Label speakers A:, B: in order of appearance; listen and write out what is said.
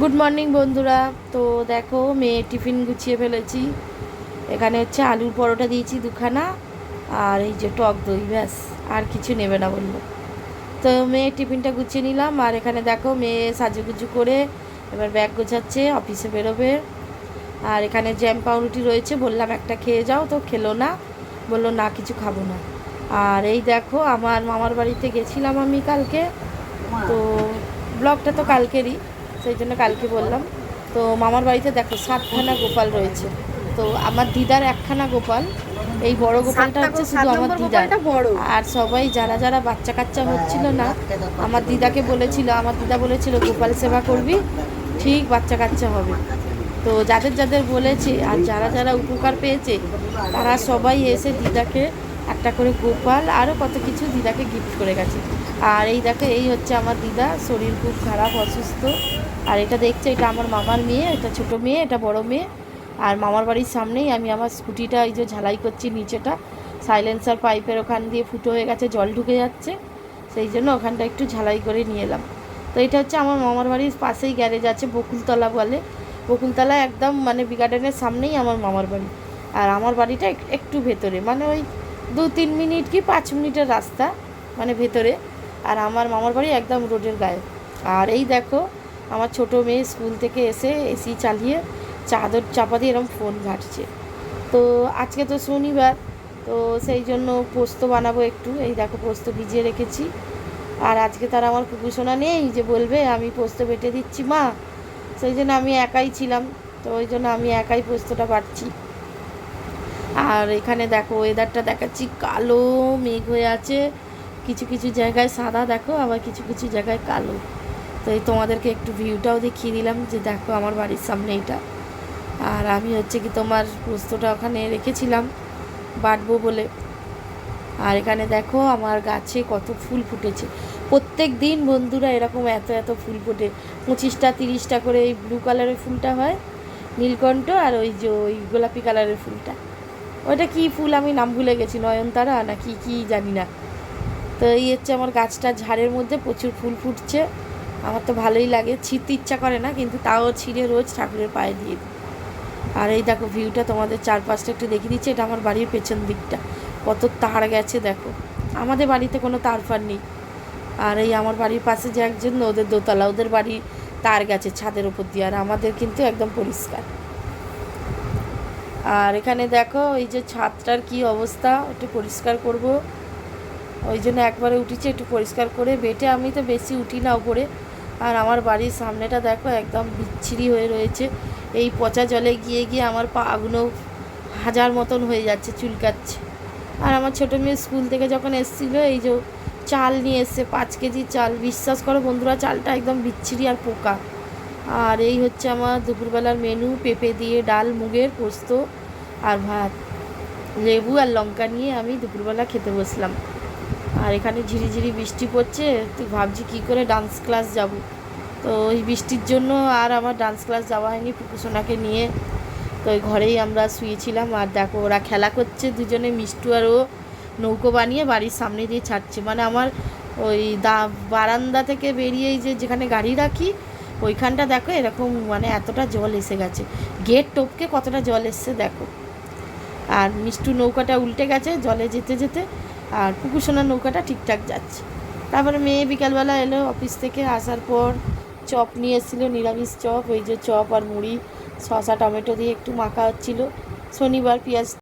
A: Good morning বন্ধুরা। তো দেখো মেয়ে টিফিন গুছিয়ে ফেলেছি। এখানে হচ্ছে আলুর পরোটা দিয়েছি দুখানা আর এই যে টক দই ব্যাস আর কিছু নেবে না বলল। তো মেয়ে টিফিনটা গুছিয়ে নিলাম আর এখানে দেখো মেয়ে সাজুগুজু করে এবার ব্যাগ গোছাচ্ছে অফিসে বেরোবে। আর এখানে জ্যাম পাউরুটি রয়েছে বললাম একটা খেয়ে যাও তো খেলো না। বলল না কিছু খাব না। আর এই দেখো আমার মামার বাড়িতে গেছিলাম আমি কালকে। তো ব্লগটা তো কালকেরই। সেই জন্য কালকে বললাম। তো মামার বাড়িতে দেখো সাতখানা গোপাল রয়েছে। তো আমার দিদার একখানা গোপাল। এই বড় গোপালটা হচ্ছে শুধু আমার দিদার। আর সবাই যারা যারা বাচ্চা কাচ্চা হচ্ছিল না আমার দিদাকে বলেছিল আমার দিদা বলেছিল গোপাল সেবা করবি ঠিক বাচ্চা কাচ্চা হবে। তো যাদের যাদের বলেছে আর যারা যারা উপকার পেয়েছে তারা সবাই এসে দিদাকে একটা করে গোপাল আরও কত কিছু দিদাকে গিফট করে গেছে। আর এই দেখো, এই হচ্ছে আমার দিদা, শরীর খুব খারাপ, অসুস্থ। আর এটা দেখছে, এটা আমার মামার মেয়ে, এটা ছোট মেয়ে, এটা বড় মেয়ে। আর মামার বাড়ির সামনেই আমি আমার স্কুটিটা, এই যে ঝালাই করছি নিচেটা সাইলেন্সার পাইপের ওখান দিয়ে ফুটো হয়ে গেছে, জল ঢুকে যাচ্ছে। সেই জন্য ওখানটা একটু ঝালাই করে নিয়ে এলাম। তো এটা হচ্ছে আমার মামার বাড়ির পাশেই গ্যারেজ আছে, বকুলতলা বলে। বকুলতলা একদম মানে বি গার্ডেনের সামনেই আমার মামার বাড়ি। আর আমার বাড়িটা একটু ভেতরে মানে ওই দু তিন মিনিট কি পাঁচ মিনিটের রাস্তা মানে ভেতরে। আর আমার মামার বাড়ি একদম রোডের গায়ে। আর এই দেখো, আমার ছোট মেয়ে স্কুল থেকে এসে এসি চালিয়ে চাদর চাপা দিয়ে এরকম ফোন ঘাটছে। তো আজকে তো শনিবার, তো সেই জন্য পোস্ত বানাবো একটু। এই দেখো, পোস্ত ভিজিয়ে রেখেছি। আর আজকে তার আমার কুকুরসোনা নেই যে বলবে, আমি পোস্ত বেটে দিচ্ছি, মা। সেই জন্য আমি একাই ছিলাম। তো ওই জন্য আমি একাই পোস্তটা বাটছি। আর এখানে দেখো ওয়েদারটা দেখাচ্ছি, কালো মেঘ হয়ে আছে। কিছু কিছু জায়গায় সাদা, দেখো, আবার কিছু কিছু জায়গায় কালো। তো এই তোমাদেরকে একটু ভিউটাও দেখিয়ে দিলাম যে দেখো আমার বাড়ির সামনে এটা। আর আমি হচ্ছে কি তোমার পোস্তটা ওখানে রেখেছিলাম বাটবো বলে। আর এখানে দেখো আমার গাছে কত ফুল ফুটেছে। প্রত্যেক দিন বন্ধুরা এরকম এত এত ফুল ফোটে। পঁচিশটা, তিরিশটা করে এই ব্লু কালারের ফুলটা হয়, নীলকণ্ঠ আর ওই যে ওই গোলাপি কালারের ফুলটা। ওটা কি ফুল আমি নাম ভুলে গেছি, নয়নতারা না কি কি জানি না। তো এই হচ্ছে আমার গাছটা ঝাড়ের মধ্যে প্রচুর ফুল ফুটছে। আমার তো ভালোই লাগে, ছিঁড়তে ইচ্ছা করে না, কিন্তু তাও ছিঁড়ে রোজ ঠাকুরের পায়ে দিয়ে দিই। আর এই দেখো ভিউটা তোমাদের চারপাশটা একটু দেখিয়ে দিচ্ছে, এটা আমার বাড়ির পেছন দিকটা। কত তার গেছে দেখো। আমাদের বাড়িতে কোনো তার ফার নেই। আর এই আমার বাড়ির পাশে যে একজন, ওদের দোতলা, ওদের বাড়ি তার গেছে ছাদের ওপর দিয়ে, আর আমাদের কিন্তু একদম পরিষ্কার। আর এখানে দেখো, এই যে ছাদটার কি অবস্থা? একটু পরিষ্কার করব। ওই জন্য একবারে উঠেছি, একটু পরিষ্কার করে বেটে। আমি তো বেশি উঠি না উপরে। আর আমার বাড়ির সামনেটা দেখো, একদম বিচ্ছিরি হয়ে রয়েছে। এই পচা জলে গিয়ে গিয়ে আমার পাগুলো হাজার মতন হয়ে যাচ্ছে, চুলকাচ্ছে। আর আমার ছোটো মেয়ে স্কুল থেকে যখন এসেছিল, এই যে চাল নিয়ে এসছে, পাঁচ কেজি চাল। বিশ্বাস করো বন্ধুরা, চালটা একদম বিচ্ছিরি আর পোকা। আর এই হচ্ছে আমার দুপুরবেলার মেনু পেঁপে দিয়ে ডাল, মুগের পোস্ত। আর ভাত। লেবু আর লঙ্কা নিয়ে আমি দুপুরবেলা খেতে বসলাম। আর এখানে ঝিরিঝিরি বৃষ্টি পড়ছে তুই ভাবছি কী করে ডান্স ক্লাস যাব। তো ওই বৃষ্টির জন্য আর আমার ডান্স ক্লাস যাওয়া হয়নি পুকুসোনাকে নিয়ে। তো ওই ঘরেই আমরা শুয়েছিলাম। আর দেখো, ওরা খেলা করছে দুজনে, মিষ্টু আর ও নৌকো বানিয়ে বাড়ির সামনে দিয়ে ছাড়ছে। মানে আমার ওই দা, বারান্দা থেকে বেরিয়েই যে যেখানে গাড়ি রাখি, ওইখানটা দেখো এরকম মানে এতটা জল এসে গেছে। গেট টপকে কতটা জল এসছে দেখো। আর মিষ্টু নৌকাটা উল্টে গেছে, জলে যেতে যেতে, আর পুকুরসোনার নৌকাটা ঠিকঠাক যাচ্ছে। তারপরে মেয়ে বিকালবেলা এলো অফিস থেকে, আসার পর চপ নিয়ে এসেছিল, নিরামিষ চপ, ওই যে চপ আর মুড়ি শশা টমেটো দিয়ে একটু মাখা হচ্ছিল। শনিবার পেঁয়াজ